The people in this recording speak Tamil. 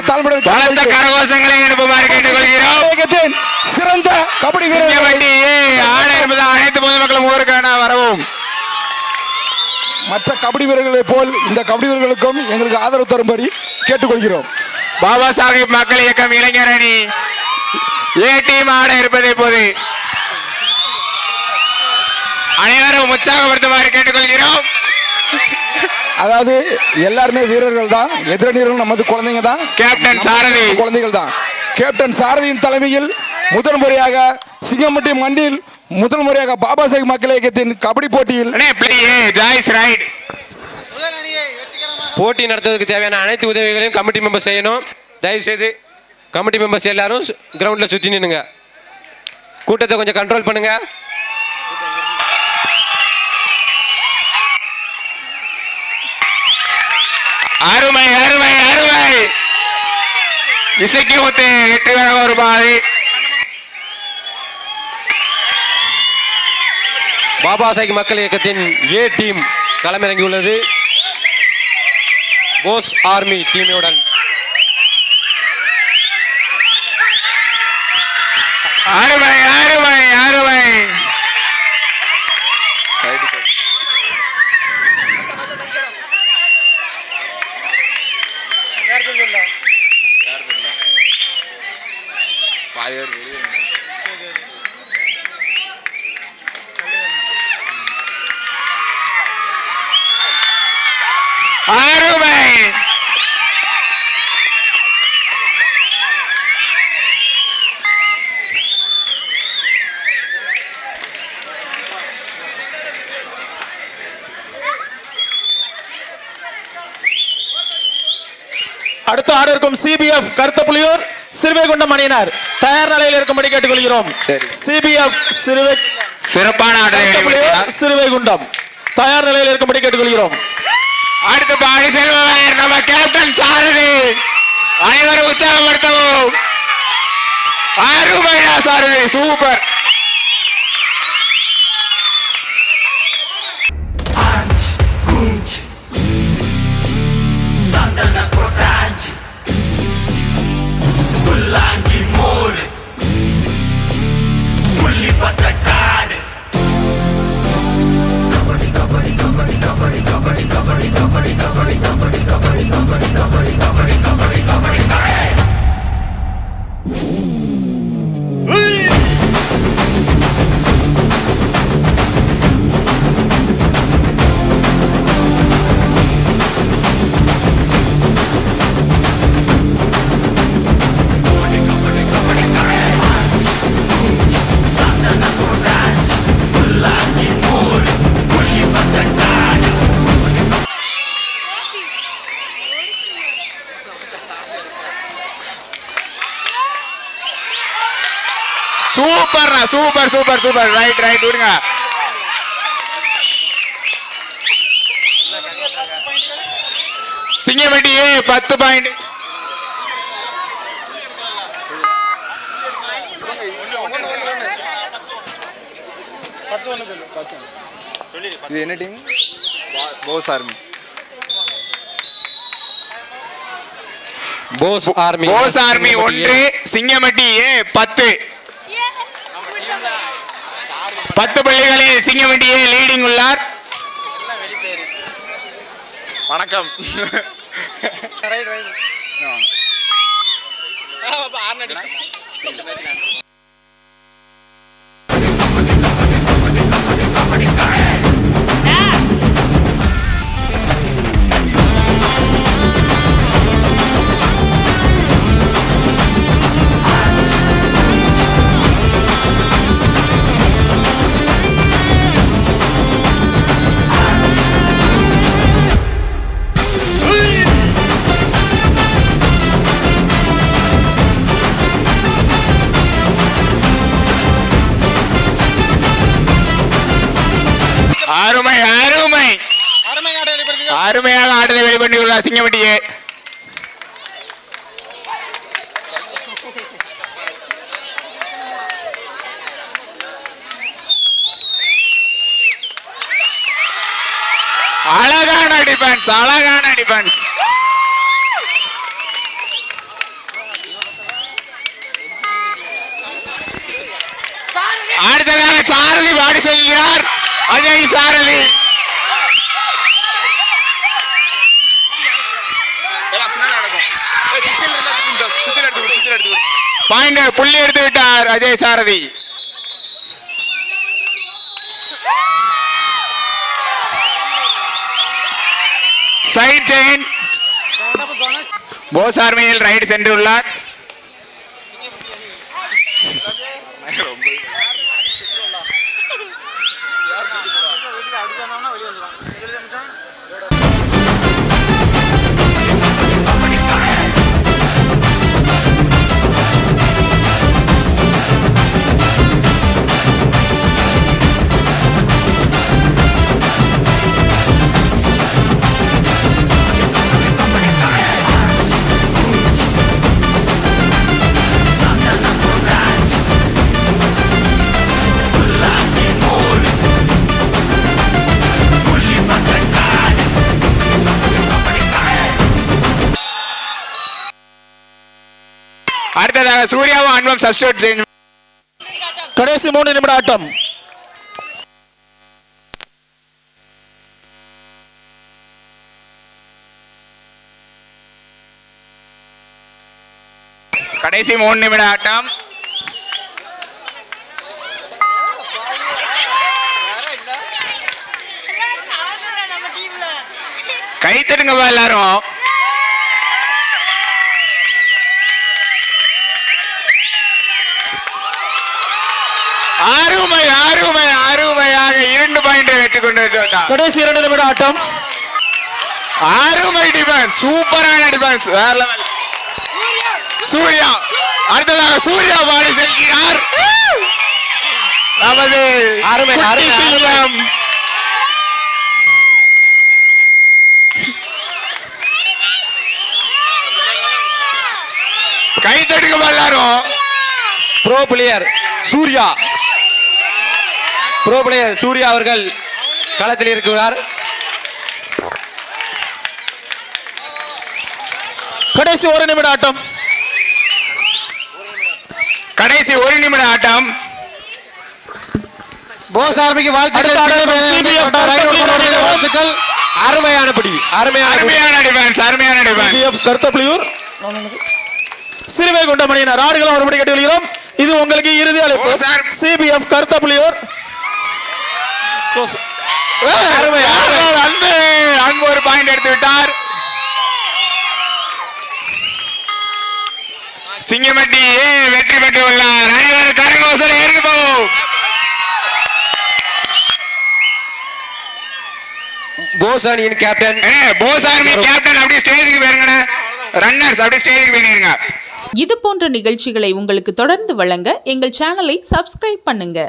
பலத்த கரகோஷங்களை அனுப்புமாறு கேட்டுக்கொள்கிறோம். சிறந்த கபடி வீரர்கள் ஆட இருப்பது அனைத்து பொதுமக்களும் ஊருக்கான வரவும். மற்ற கபடி வீரர்களைப் போல் இந்த கபடி வீரர்களுக்கும் எங்களுக்கு ஆதரவு தரும்படி கேட்டுக்கொள்கிறோம். பாபா சாஹிப் மக்கள் இயக்கம் இளைஞர் அணி. ஏ டீம் ஆட இருப்பது இப்போது அனைவரும் உற்சாகப்படுத்துமாறு கேட்டுக்கொள்கிறோம். அதாவது எல்லாருமே வீரர்கள் தான் எதிரணியர்கள் நமது குழந்தைங்க தான். கேப்டன் சாரதி. குழந்தைகள் தான். கேப்டன் சாரதியின் தலைமையில் முதல் முறையாக சிங்கம்பட்டி மண்ணில் முதல் முறையாக பாபா சாஹிப் மக்கள் இயக்கத்தின் கபடி போட்டியில் அண்ணே பிளே ஜாய்ஸ் ரைட் போட்டி நடத்துவதற்கு தேவையான அனைத்து உதவிகளையும் கமிட்டி மெம்பர்ஸ் செய்யணும். தயவு செய்து கமிட்டி மெம்பர்ஸ் எல்லாரும் கிரவுண்டில் சுற்றி நின்னுங்க கூட்டத்தை கொஞ்சம் கண்ட்ரோல் பண்ணுங்க. அருமை அருமை அருமை. இசைக்கு முத்து வெற்றி பெற ஒரு பாதி. பாபா சாஹிப் மக்கள் இயக்கத்தின் ஏ டீம் களமிறங்கியுள்ளது. போஸ் ஆர்மி டீமுடன். அருமை அடுத்து ஆட இருக்கும். சிபிஎஃப் கருத்தப்புலியூர் சிறுவைகுண்டம் அணியினர். தயார் நிலையில் இருக்கும்படி கேட்டுக்கொள்கிறோம். சிபிஎஃப் சிறுவை சிறப்பான ஆட்டத்தை. சிறுவைகுண்டம். தயார் நிலையில் இருக்கும்படி கேட்டுக்கொள்கிறோம். அடுத்து பாடி செல்பவர் நம்ம கேப்டன் சாரதி. அனைவரும் உற்சாகப்படுத்தவும். அருமையா சாரதி சூப்பர். சூப்பர்ண்ணா super super super right right விடுங்க சிங்கப்பட்டி பத்து பாயிண்ட் இது என்ன team Bose army Bose army Bose army ஒன்று சிங்கமட்டி ஏ பத்து பத்து பள்ளிகளில் சிங்கமட்டி ஏ லீடிங் உள்ளார். வணக்கம். அருமை அருமையாக ஆடுதை வெளிப்பண்ணியுள்ளார் சிங்கமட்டியே அழகான டிஃபென்ஸ் அழகான டிஃபென்ஸ் அடுத்ததாக சாரதி பாடி செல்கிறார். அஜய் சாரதி. பாயிண்ட் புள்ளி எடுத்து விட்டார் அஜய் சாரதி. Side chain. போஸ் ஆர்மியில் ரைடு சென்றுள்ளார். சூர்யாவும் அன்பம் சப்ஸ்டியூட் சேஞ்ச் கடைசி மூணு நிமிட ஆட்டம். கடைசி மூணு நிமிட ஆட்டம். கை தட்டுங்கப்பா எல்லாரும். அருமை அருமை அருமையாக இரண்டு பாயிண்டை வெற்றி கொண்டு. கடைசி இரண்டு நிமிட ஆட்டம் அருமை டிஃபென்ஸ் சூப்பரான டிஃபென்ஸ் வேற லெவல் சூர்யா அடுத்ததாக சூர்யா பாடி செல்கிறார் நமது அருமை. சிங்கம். கை தட்டுங்க எல்லாரும் bro player Surya bro player Surya அவர்கள் களத்தில் இருக்கிறார். கடைசி ஒரு நிமிட ஆட்டம். கடைசி ஒரு நிமிட ஆட்டம். போஸ் ஆர்மிக்கு வாழ்த்துக்கள். அருமையான படி அருமையான படி. அருமையான டிஃபென்ஸ் அருமையான டிஃபென்ஸ் CBF கருத்தப்புலியூர். சிறுவைகுண்ட மணியினர் ஆடுகளம் மறுபடி கட்டிவிடுகிறோம் இது உங்களுக்கு இறுதி அழைப்பு. சிபிஎஃப் கருத்தப்புலியூர். அன்பு அன்பு ஒரு பாயிண்ட் எடுத்து விட்டார். சிங்கமட்டி ஏ வெற்றி பெற்றுள்ளார் அனைவரும் கரகோசல் ஏறி போவோம் போஸ் அணியின் captain A, Bose army captain அப்படியே ஸ்டேஜுக்கு போயிருங்கண்ணே. ரன்னர்ஸ் அப்படியே ஸ்டேஜுக்கு போயிருங்க. இது போன்ற நிகழ்ச்சிகளை உங்களுக்கு தொடர்ந்து வழங்க எங்கள் சேனலை சப்ஸ்கிரைப் பண்ணுங்க.